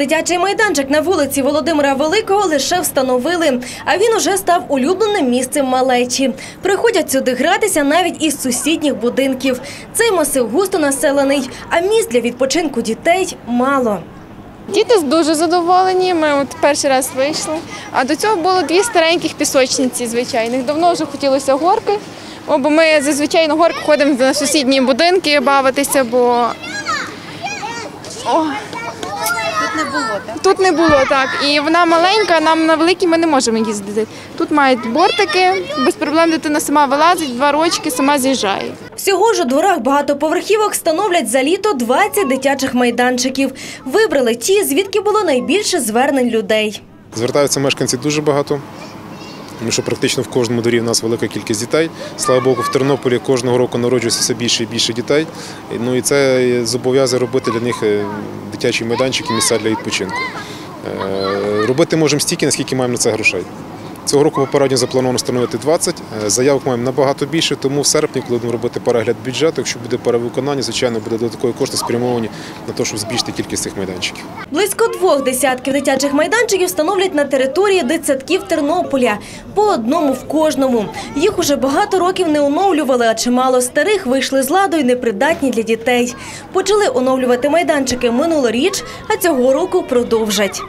Дитячий майданчик на вулиці Володимира Великого лише встановили, а він уже став улюбленим місцем малечі. Приходять сюди гратися навіть із сусідніх будинків. Цей масив густо населений, а місць для відпочинку дітей мало. Діти дуже задоволені. Ми от перший раз вийшли. А до цього було дві стареньких пісочниці звичайних. Давно вже хотілося горки. Бо ми зазвичай на горку ходимо на сусідні будинки бавитися, бо О, Тут не було, так? тут не було так. І вона маленька, нам на великій ми не можемо їздити. Тут мають бортики, без проблем дитина сама вилазить, два рочки, сама з'їжджає. Всього ж у дворах багатоповерхівок становлять за літо 20 дитячих майданчиків. Вибрали ті, звідки було найбільше звернень людей. Звертаються мешканці дуже багато, тому що практично в кожному дворі в нас велика кількість дітей. Слава Богу, в Тернополі кожного року народжується все більше і більше дітей. Ну і це зобов'язує робити для них дитячий дитячі майданчики, місця для відпочинку. Е, Робити можемо стільки, наскільки маємо на це грошей. Цього року попередньо заплановано встановити 20, е, заявок маємо набагато більше, тому в серпні, коли будемо робити перегляд бюджету, якщо буде перевиконання, звичайно, буде додаткові кошти спрямовані на те, щоб збільшити кількість цих майданчиків. Близько двох десятків дитячих майданчиків встановлять на території дитсадків Тернополя. По одному в кожному. Їх уже багато років не оновлювали, а чимало старих вийшли з ладу і непридатні для дітей. Почали оновлювати майданчики минулоріч, а цього року продовжать.